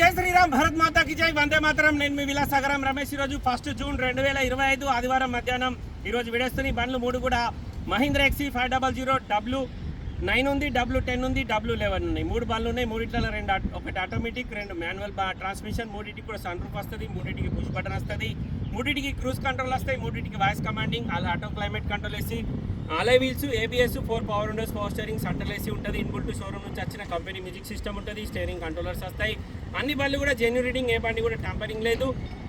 జై శ్రీరామ్ భరత్ మాతాకి జై. వందే మాతరం. నేను మీ విలాసాగరం రమేష్. ఈరోజు ఫస్ట్ జూన్ రెండు వేల ఇరవై ఐదు ఆదివారం మధ్యాహ్నం. ఈరోజు విడేస్తున్న బండ్లు మూడు కూడా Mahindra XUV five double zero W nine ఉంది డబ్ల్యూ టెన్ ఉంది డబ్ల్యూ లెవెన్ ఉన్నాయి. మూడు బండ్లు ఉన్నాయి. మూడిట్లలో రెండు ఒకటి ఆటోమేటిక్ రెండు మాన్యువల్ ట్రాన్స్మిషన్. మూడింటికి కూడా సన్ రూఫ్ వస్తుంది. మూడింటికి పుష్ బటన్ వస్తుంది. మూడింటికి క్రూజ్ కంట్రోల్ వస్తాయి. మూడింటికి వాయిస్ కమాండింగ్ అలా ఆటో క్లైమేట్ కంట్రోల్ వేసి alloy wheels ABS four power windows power steering centre AC ఉంటుంది. ఇన్బుల్ షోరూమ్ నుంచి వచ్చిన కంపెనీ మ్యూజిక్ సిస్టమ్ ఉంటుంది. స్టేరింగ్ కంట్రోలర్స్ వస్తాయి. అన్ని బళ్ళు కూడా జెన్యూ రీడింగ్ ఏ బండి కూడా టంపరింగ్ లేదు.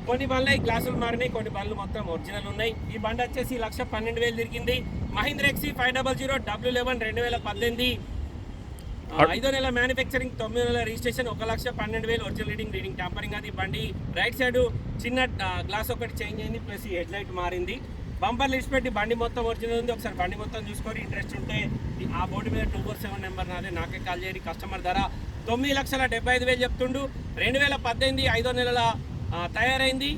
కొన్ని బళ్ళు గ్లాసులు మారినాయి కొన్ని బళ్ళు మొత్తం ఒరిజినల్ ఉన్నాయి. ఈ బండి వచ్చేసి లక్ష పన్నెండు వేలు తిరిగింది. Mahindra XUV five double zero W eleven రెండు వేల పద్దెనిమిది. ఐదో నెల మ్యానుఫ్యాక్చరింగ్ తొమ్మిదో నెల రిజిస్ట్రేషన్ ఒక లక్ష పన్నెండు వేలు ఒరిజినల్ రీడింగ్ రీడింగ్ టాంపరింగ్ అది బండి. రైట్ సైడ్ చిన్న గ్లాస్ ఒకటి చేంజ్ అయింది ప్లస్ ఈ హెడ్ లైట్ మారింది. బంపర్ లిస్ట్ పెట్టి బండి మొత్తం ఒరిజినల్ ఉంది. ఒకసారి బండి మొత్తం చూసుకొని ఇంట్రెస్ట్ ఉంటే ఆ బోర్డు మీద టూ ఫోర్ సెవెన్ నెంబర్ నాదే. నాకే కాల్ చేయరి కస్టమర్ ధర తొమ్మిది లక్షల డెబ్బై ఐదు వేలు చెప్తుండు. రెండు వేల పద్దెనిమిది ఐదో నెలల తయారైంది.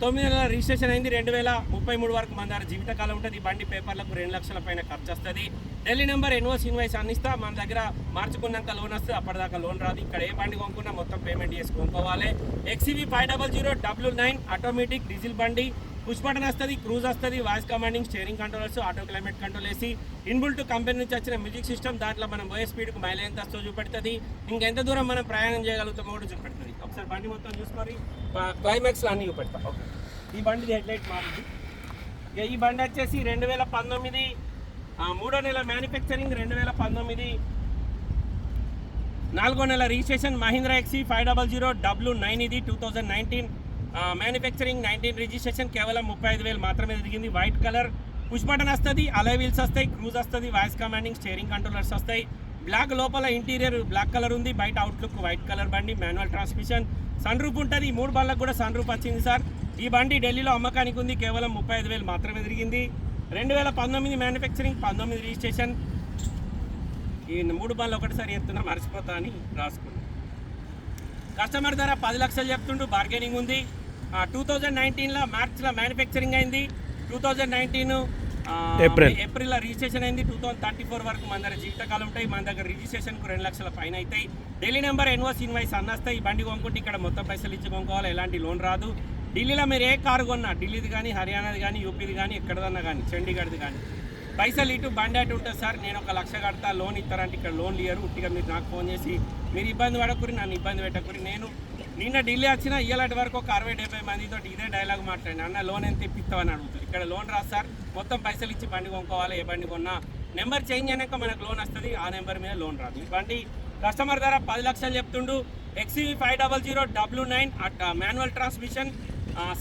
తొమ్మిది నెలల రిజిస్ట్రేషన్ అయింది. రెండు వేల ముప్పై మూడు వరకు మన దగ్గర జీవితకాలం ఉంటుంది. ఈ బండి పేపర్లకు రెండు లక్షల పైన ఖర్చు వస్తుంది ఢిల్లీ నెంబర్ ఎన్ఓస్ ఇన్వాయిస్ అందిస్తా. మన దగ్గర మార్చుకున్నాక లోన్ వస్తుంది అప్పటిదాకా లోన్ రాదు. ఇక్కడ ఏ బండి కొనుక్కున్నా మొత్తం పేమెంట్ చేసి కొనుక్కోవాలి. XUV five double zero W nine automatic diesel బండి. పుష్ బటన్ వస్తుంది క్రూజ్ వస్తుంది voice commanding steering controllers auto climate control వేసి ఇన్బుల్ టు కంపెనీ నుంచి వచ్చిన మ్యూజిక్ సిస్టమ్ దాంట్లో మనం పోయే స్పీడ్కి మైలేజ్ ఎంత వస్తుందో చూపెడుతుంది. ఇంకెంత దూరం మనం ప్రయాణం చేయగలుగుతామో కూడా చూపెడుతుంది. ఒకసారి బండి మొత్తం చూసుకొని క్లైమాక్స్లో అన్ని చూపెడతాం. ఓకే. ఈ బండి హెడ్ లైట్ మారింది. ఇక ఈ బండి వచ్చేసి రెండు వేల పంతొమ్మిది మూడో నెల మ్యానుఫ్యాక్చరింగ్ రెండు వేల పంతొమ్మిది నాలుగో నెల registration Mahindra XUV five double zero W nine ఇది two thousand nineteen manufacturing nineteen registration కేవలం ముప్పై ఐదు వేలు మాత్రమే తిరిగింది వైట్ కలర్ పుష్ బటన్ వస్తుంది అలై వీల్స్ వస్తాయి క్రూజ్ వస్తుంది వాయిస్ కమాండింగ్ స్టీరింగ్ కంట్రోలర్స్ వస్తాయి. బ్లాక్ లోపల ఇంటీరియర్ బ్లాక్ కలర్ ఉంది బయట అవుట్లుక్ వైట్ కలర్ బండి మాన్యువల్ ట్రాన్స్మిషన్ సన్ రూప్ ఉంటుంది ఈ మూడు బళ్ళకు కూడా సన్ రూప్ వచ్చింది సార్. ఈ బండి ఢిల్లీలో అమ్మకానికి ఉంది కేవలం ముప్పై ఐదు వేలు మాత్రమే తిరిగింది రెండు వేల పంతొమ్మిది మ్యానుఫ్యాక్చరింగ్ పంతొమ్మిది రిజిస్ట్రేషన్ ఈ మూడు బళ్ళు ఒకటిసారి ఎత్తున మర్చిపోతా అని రాసుకున్నాను కస్టమర్ ధర పది లక్షలు చెప్తుండు బార్గెనింగ్ ఉంది. టూ థౌజండ్ నైన్టీన్లో మార్చ్లో మ్యానుఫ్యాక్చరింగ్ అయింది. Two thousand nineteen April. ఏప్రిల్లో రిజిస్ట్రేషన్ అయింది. టూ థౌసండ్ థర్టీ ఫోర్ వరకు మన దగ్గర జీవితకాలం ఉంటాయి. మన దగ్గర రిజిస్ట్రేషన్కు రెండు లక్షల పైన అవుతాయి ఢిల్లీ నెంబర్ ఎన్ఓస్ ఇన్వాయిస్ అన్నస్తాయి ఈ బండి కొనుక్కుంటే ఇక్కడ మొత్తం పైసలు ఇచ్చి కొనుక్కోవాలి. ఎలాంటి లోన్ రాదు. ఢిల్లీలో మీరు ఏ కారు కొన్నా ఢిల్లీది కానీ హర్యానాది కానీ యూపీది కానీ ఎక్కడదన్నా కానీ చండీగఢ్ది కానీ పైసలు ఇటు బండి అటు ఉంటుంది సార్ నేను ఒక లక్ష కడతా లోన్ ఇస్తారంటే ఇక్కడ లోన్ ఇయ్యరు. ఉట్టిగా మీరు నాకు ఫోన్ చేసి మీరు ఇబ్బంది పడకురి నన్ను ఇబ్బంది పెట్టకురి. నేను నిన్న ఢిల్లీ వచ్చిన ఇయ్యాలటి వరకు ఒక అరవై డెబ్బై మందితో ఇదే డైలాగ్ మాట్లాడిన. అన్న లోన్ ఎంత ఇప్పిస్తామని అడుగుతుంది ఇక్కడ లోన్ రాదు సార్. మొత్తం పైసలు ఇచ్చి బండి కొనుక్కోవాలి ఏ బండి కొన్నా. నెంబర్ చేంజ్ అయినాక మనకు లోన్ వస్తుంది ఆ నెంబర్ మీద లోన్ రాదు. ఈ బండి కస్టమర్ ధర పది లక్షలు చెప్తుండు. XUV five double zero W nine manual transmission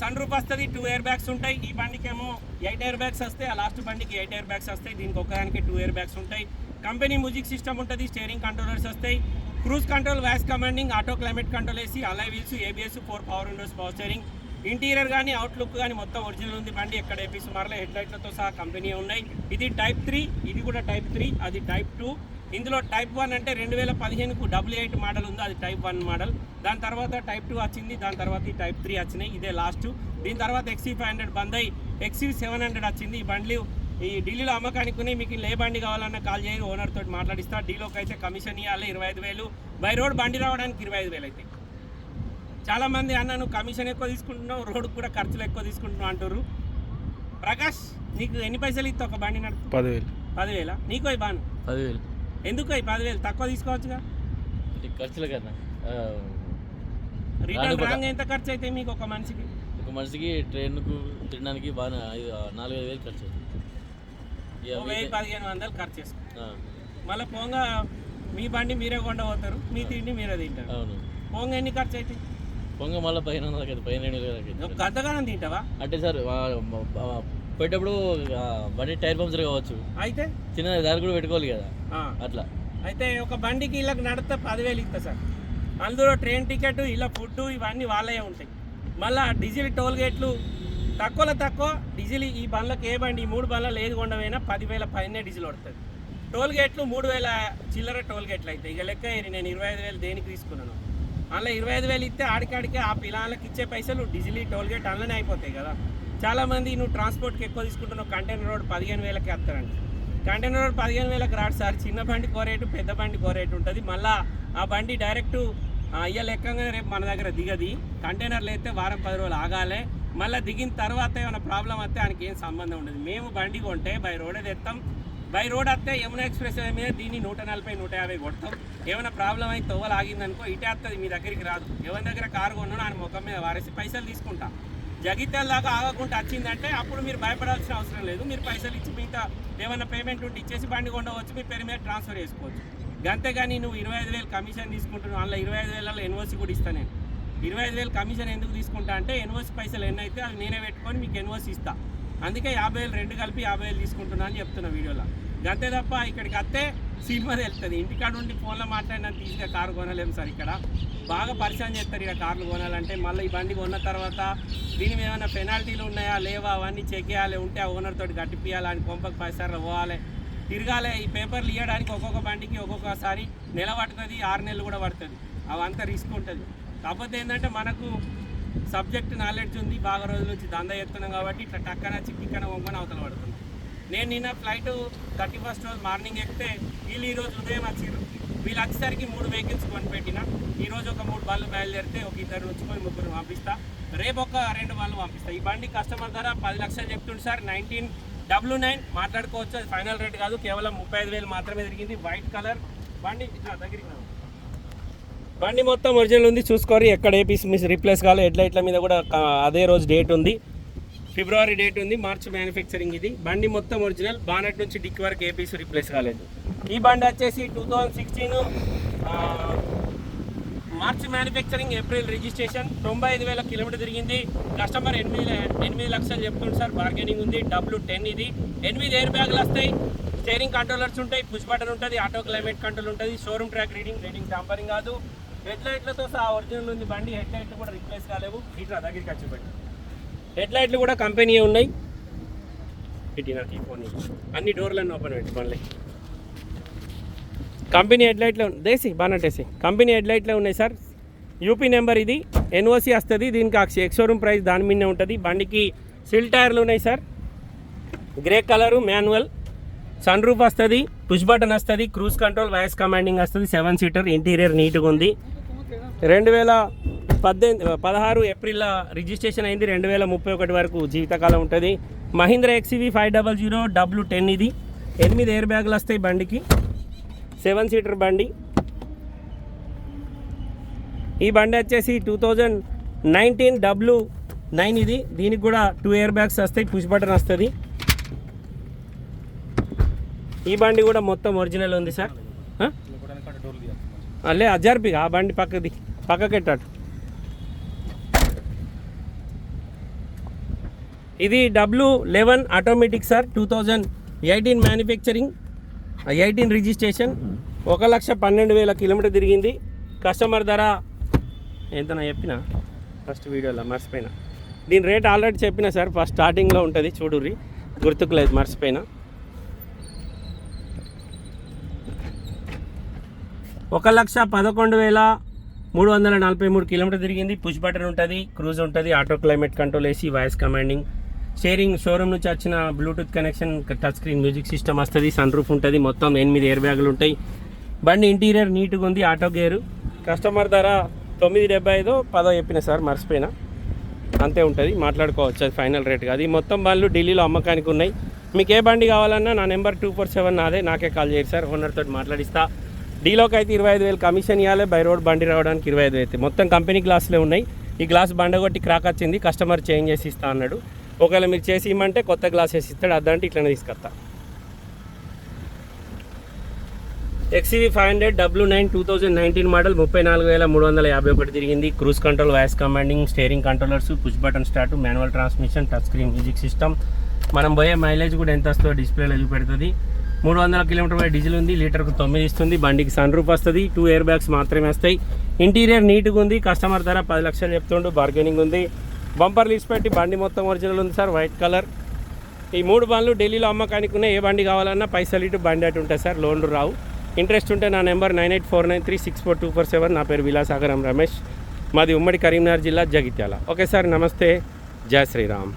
sun roof వస్తుంది టూ ఇయర్ బ్యాగ్స్ ఉంటాయి. ఈ బండికి ఏమో ఎయిట్ ఇయర్ బ్యాగ్స్ వస్తాయి. ఆ లాస్ట్ బండికి ఎయిట్ ఇయర్ బ్యాగ్స్ వస్తాయి. దీనికి ఒకదానికి టూ ఇయర్ బ్యాగ్స్ ఉంటాయి. కంపెనీ మ్యూజిక్ సిస్టమ్ ఉంటుంది స్టీరింగ్ కంట్రోలర్స్ వస్తాయి. Cruise control voice commanding auto climate control వేసి alloy wheels ABS four power windows power steering interior కానీ అవుట్లుక్ కానీ మొత్తం ఒరిజినల్ ఉంది బండి. ఎక్కడ ఏపీస్ మారలే హెడ్ లైట్లతో సహా కంపెనీ ఉన్నాయి. ఇది టైప్ త్రీ ఇది కూడా టైప్ త్రీ అది టైప్ టూ. ఇందులో టైప్ వన్ అంటే రెండు వేల పదిహేనుకు డబ్ల్యూ ఎయిట్ మోడల్ ఉంది అది టైప్ వన్ మోడల్. దాని తర్వాత టైప్ టూ వచ్చింది దాని తర్వాత ఈ టైప్ త్రీ వచ్చినాయి ఇదే లాస్ట్. దీని తర్వాత ఎక్సీ ఫైవ్ హండ్రెడ్ బంద్ అయ్యి ఎక్సీ సెవెన్ హండ్రెడ్ వచ్చింది. ఈ బండ్లు ఈ ఢిల్లీలో అమ్మకానికి ఉన్నాయి మీకు ఏ బండి కావాలన్నా కాల్ చేయి ఓనర్ తోటి మాట్లాడిస్తా. డీలోకి అయితే కమిషన్ ఇవ్వాలి ఇరవై ఐదు వేలు. బై రోడ్ బండి రావడానికి ఇరవై ఐదు వేలు అయితే. చాలా మంది అన్న నువ్వు కమిషన్ ఎక్కువ తీసుకుంటున్నావు రోడ్డు కూడా ఖర్చులు ఎక్కువ తీసుకుంటున్నావు అంటారు ప్రకాష్ నీకు ఎన్ని పైసలు ఇస్తావు ఒక బండి నడుపు పదివేలు. పదివేల? నీకు అవి బాను? పదివేలు. ఎందుకు అవి పదివేలు? తక్కువ తీసుకోవచ్చుగా? ఖర్చులు కదా. రిటర్న్ రాను రాంగ్ ఎంత ఖర్చు అయితే మీకు ఒక మనిషికి? ఒక మనిషికి ట్రైన్కు తినడానికి బాగా ఐదు నాలుగు ఐదు వేలు ఖర్చు అవుతుంది. వెయ్యి పదిహేను వందలు ఖర్చు చేసుకో. ఆ, మళ్ళీ పోంగా మీ బండి మీరే కొండపోతారు మీ తిండి మీరే తింటారు. అవును. పోంగ ఎన్ని ఖర్చు అయితే పొంగ మళ్ళీ అవుతుంది. ఒక గంటగానం తింటావా? అంటే సార్ ఆ, బండి టైర్ పంక్చర్ కావచ్చు. అయితే? చిన్న దారి కూడా పెట్టుకోవాలి కదా. అట్లా. అయితే ఒక బండికి ఇలా నడితే పదివేలు ఇస్తా సార్. అందులో ట్రైన్ టికెట్ ఇలా ఫుడ్ ఇవన్నీ వాళ్ళే ఉంటాయి. మళ్ళా డీజిల్ టోల్ గేట్లు తక్కువలో తక్కువ డీజిల్ ఈ బండ్లకు ఏ బండి ఈ మూడు బండ్లలో ఏది కొండమైనా పదివేల పైనే డీజిల్ పడుతుంది టోల్ గేట్లు మూడు వేల చిల్లర టోల్ గేట్లు అయితే ఇక లెక్క ఏరి నేను ఇరవై ఐదు వేలు దేనికి తీసుకున్నాను? అందులో ఇరవై ఐదు వేలు ఇస్తే ఆడికాడికే ఆ పిల్లలకి ఇచ్చే పైసలు డీజిల్ టోల్ గేట్ అందులోనే అయిపోతాయి కదా. చాలామంది నువ్వు ట్రాన్స్పోర్ట్కి ఎక్కువ తీసుకుంటున్నావు కంటైనర్ రోడ్ పదిహేను వేలకి వస్తారండి కంటైనర్ రోడ్ పదిహేను వేలకు రాడు సార్ చిన్న బండి కోరేటు పెద్ద బండి కోరేటు ఉంటుంది. మళ్ళా ఆ బండి డైరెక్ట్ ఇయ్య లెక్కగానే రేపు మన దగ్గర దిగది. కంటైనర్లు అయితే వారం పది రోజులు ఆగాలి. మళ్ళీ దిగిన తర్వాత ఏమైనా ప్రాబ్లం వస్తే ఆయనకి ఏం సంబంధం ఉండదు. మేము బండి కొంటే బై రోడే తెస్తాం బై రోడ్ వస్తే యమునా ఎక్స్ప్రెస్ మీద దీన్ని నూట నలభై నూట యాభై కొడతాం. ఏమైనా ప్రాబ్లం అయితే తొవ్వలు ఆగిందనుకో ఇటే వస్తుంది మీ దగ్గరికి రాదు. ఎవరి దగ్గర కారు కొన్నాడో ఆయన ముఖం మీద వారేసి పైసలు తీసుకుంటా. జగిత్యాల దాకా ఆగకుండా వచ్చిందంటే అప్పుడు మీరు భయపడాల్సిన అవసరం లేదు. మీరు పైసలు ఇచ్చి మిగతా ఏమైనా పేమెంట్ ఉంటే ఇచ్చేసి బండి కొండవచ్చు మీ పేరు మీద ట్రాన్స్ఫర్ చేసుకోవచ్చు. అంతేగాని నువ్వు ఇరవై ఐదు వేలు కమిషన్ తీసుకుంటున్నావు అందులో ఇరవై ఐదు వేలలో ఎన్ఓసి కూడా ఇస్తాను నేను. ఇరవై ఐదు వేలు కమిషన్ ఎందుకు తీసుకుంటా అంటే ఎన్ఓసి పైసలు ఎన్ని అయితే అవి నేనే పెట్టుకొని మీకు ఎన్ఓసి ఇస్తా. అందుకే యాభై వేలు రెండు కలిపి యాభై వేలు తీసుకుంటున్నా అని చెప్తున్నా వీడియోలో. అంతే తప్ప ఇక్కడికి వస్తే సినిమా వెళ్తుంది ఇంటికాడ ఉండి ఫోన్లో మాట్లాడినా తీసుగా కారు కొనలేము సార్ ఇక్కడ. బాగా పరిచయం చేస్తారు ఇక కార్లు కొనాలంటే. మళ్ళీ ఈ బండి కొన్న తర్వాత దీని మీద ఏమైనా పెనాల్టీలు ఉన్నాయా? లేవా? అవన్నీ చెక్ చేయాలి. ఉంటే ఆ ఓనర్ తోటి గట్టిపియాలి అని కొంపకి పైసార్లు పోవాలి. తిరగాలి. ఈ పేపర్లు ఇవ్వడానికి ఒక్కొక్క బండికి ఒక్కొక్కసారి నెల పడుతుంది. ఆరు నెలలు కూడా పడుతుంది. అవంతా రిస్క్ ఉంటుంది. కాకపోతే ఏంటంటే మనకు సబ్జెక్ట్ నాలెడ్జ్ ఉంది బాగా రోజుల నుంచి దందా చేస్తున్నాం కాబట్టి ఇట్లా టక్కన చిక్కిక్కన వంగన అవతల పడుతున్నాం. నేను నిన్న ఫ్లైట్ థర్టీ ఫస్ట్ రోజు మార్నింగ్ ఎక్కితే వీళ్ళు ఈరోజు ఉదయం వచ్చారు వీళ్ళు వచ్చేసరికి మూడు వెహికల్స్ కొనిపెట్టిన. ఈరోజు ఒక మూడు బళ్ళు బయలుదేరితే ఒక ఇద్దరు ఉంచుకొని ముగ్గురు పంపిస్తా. రేపు ఒక రెండు బళ్ళు పంపిస్తా. ఈ బండి కస్టమర్ ధర పది లక్షలు చెప్తుండు సార్. నైన్టీన్ డబ్ల్యూ నైన్ మాట్లాడుకోవచ్చు. అది ఫైనల్ రేట్ కాదు. కేవలం ముప్పై ఐదు వేలు మాత్రమే తిరిగింది. వైట్ కలర్ బండి. ఇట్లా దగ్గరికి బండి మొత్తం ఒరిజినల్ ఉంది. చూసుకోరు ఎక్కడ ఏ పీస్ మిస్ రీప్లేస్ కావాలి హెడ్లైట్ల మీద కూడా అదే రోజు డేట్ ఉంది. ఫిబ్రవరి డేట్ ఉంది. మార్చ్ మ్యానుఫ్యాక్చరింగ్ ఇది. బండి మొత్తం ఒరిజినల్ బానెట్ నుంచి డిక్ వరకు ఏ పీస్ రీప్లేస్ కాలేదు. ఈ బండి వచ్చేసి two thousand sixteen March manufacturing April registration తొంభై ఐదు వేల కిలోమీటర్ తిరిగింది. కస్టమర్ ఎనిమిది ఎనిమిది లక్షలు చెప్తుంది సార్. బార్గెనింగ్ ఉంది. డబ్ల్యూ టెన్ ఇది. ఎనిమిది ఎయిర్ బ్యాగులు వస్తాయి. స్టేరింగ్ కంట్రోలర్స్ ఉంటాయి. పుష్ బటన్ ఉంటుంది. ఆటో క్లైమేట్ కంట్రోల్ ఉంటుంది. Showroom track reading reading tampering కాదు. హెడ్ లైట్లతో సహా ఒరిజినల్ ఉంది బండి. హెడ్ లైట్లు కూడా రిప్లేస్ కాలేవు. ఇట్లా దగ్గరికి వచ్చి బండి హెడ్ లైట్లు కూడా కంపెనీ ఉన్నాయి? ఇటు నాకు ఈ ఫోన్ అన్ని డోర్లన్నీ ఓపెన్ పెట్టి మళ్ళీ కంపెనీ హెడ్ లైట్లో దేసి బానట్టేసి కంపెనీ హెడ్ లైట్లో ఉన్నాయి సార్. యూపీ నెంబర్ ఇది. ఎన్ఓసి వస్తుంది. దీనికి ఆ ఎక్స్ ప్రైస్ దాని మీదనే ఉంటుంది. బండికి సిల్ టైర్లు ఉన్నాయి sir. Grey colour manual. Sun roof వస్తుంది. పుష్ బటన్ వస్తుంది. క్రూజ్ కంట్రోల్ వాయిస్ కమాండింగ్ వస్తుంది. సెవెన్ సీటర్ ఇంటీరియర్ నీట్గా ఉంది. రెండు వేల పద్దెనిమిది పదహారు ఏప్రిల్ రిజిస్ట్రేషన్ అయింది. రెండు వేల ముప్పై ఒకటి వరకు జీవితకాలం ఉంటుంది. Mahindra XUV five double zero W ten ఇది. ఎనిమిది ఎయిర్ బ్యాగులు వస్తాయి బండికి. సెవెన్ సీటర్ బండి. ఈ బండి వచ్చేసి two thousand nineteen W nine ఇది. దీనికి కూడా టూ ఇయర్ బ్యాగ్స్ వస్తాయి. పుష్ బటన్ వస్తుంది. ఈ బండి కూడా మొత్తం ఒరిజినల్ ఉంది సార్? అల్లే అజర్పి ఆ బండి పక్కది. పక్కకెట్టాడు. ఇది W eleven automatic sir two thousand eighteen manufacturing eighteen registration ఒక లక్ష పన్నెండు వేల కిలోమీటర్ తిరిగింది. కస్టమర్ ధర ఎంతనా చెప్పిన ఫస్ట్ వీడియోలో మర్చిపోయినా. దీని రేట్ ఆల్రెడీ చెప్పిన సార్ ఫస్ట్ స్టార్టింగ్లో ఉంటుంది చూడుర్రి గుర్తుకు లేదు మర్చిపోయినా. ఒక లక్ష పదకొండు వేల మూడు వందల నలభై మూడు కిలోమీటర్ తిరిగింది. పుష్ బటన్ ఉంటుంది క్రూజ్ ఉంటుంది auto climate control AC voice commanding. Sharing showroom నుంచి వచ్చిన Bluetooth connection touch screen music system వస్తుంది సన్ రూఫ్ ఉంటుంది మొత్తం ఎనిమిది ఎయిర్ బ్యాగులు ఉంటాయి. బండి ఇంటీరియర్ నీట్గా ఉంది ఆటో గేరు. కస్టమర్ ధర తొమ్మిది డెబ్బై ఐదు పదో చెప్పిన సార్ మర్చిపోయినా. అంతే ఉంటుంది మాట్లాడుకోవచ్చు అది ఫైనల్ రేట్ కాదు. ఈ మొత్తం బండ్లు ఢిల్లీలో అమ్మకానికి ఉన్నాయి. మీకు ఏ బండి కావాలన్నా నా నెంబర్ టూ ఫోర్ సెవెన్ నాదే నాకే కాల్ చేయరు సార్ ఓనర్ తోటి మాట్లాడిస్తా. డీలోకి అయితే ఇరవై ఐదు వేలు కమిషన్ ఇవ్వాలి బై రోడ్ బండి రావడానికి ఇరవై ఐదు అయితే మొత్తం కంపెనీ గ్లాసులే ఉన్నాయి. ఈ గ్లాస్ బండగొట్టి క్రాక్ వచ్చింది కస్టమర్ చేంజ్ చేసి ఇస్తా అన్నాడు. ఒకవేళ మీరు చేసి ఇమ్మంటే కొత్త గ్లాస్ వేసి ఇస్తాడు అదంటే ఇట్లనే తీసుకొస్తా. XUV five hundred W nine two thousand nineteen model ముప్పై నాలుగు వేల మూడు వందల యాభై ఒకటి తిరిగింది. Cruise control voice commanding steering controllers push button start manual transmission touch screen music system మనం పోయే మైలేజ్ కూడా ఎంత వస్తుందో డిస్ప్లేలో చూపెడుతుంది. మూడు వందల కిలోమీటర్ పై డీజిల్ ఉంది లీటర్కు తొమ్మిది ఇస్తుంది బండికి సన్ రూప్ వస్తుంది టూ ఇయర్ బ్యాగ్స్ మాత్రమే వస్తాయి. ఇంటీరియర్ నీట్గా ఉంది కస్టమర్ ధర పది లక్షలు చెప్తుండు బార్గెనింగ్ ఉంది. బంపర్ లీస్ పెట్టి బండి మొత్తం ఒరిజినల్ ఉంది సార్ వైట్ కలర్. ఈ మూడు బండ్లు ఢిల్లీలో అమ్మకానికి ఉన్నాయి ఏ బండి కావాలన్నా పైసలు ఇటు బండి అటు ఉంటాయి సార్ లోన్లు రావు. ఇంట్రెస్ట్ ఉంటే నా number nine eight four nine three six four two four seven నా పేరు విలాసాగరం రమేష్. మాది ఉమ్మడి కరీంనగర్ జిల్లా జగిత్యాల. ఓకే సార్ నమస్తే. జయ శ్రీరామ్.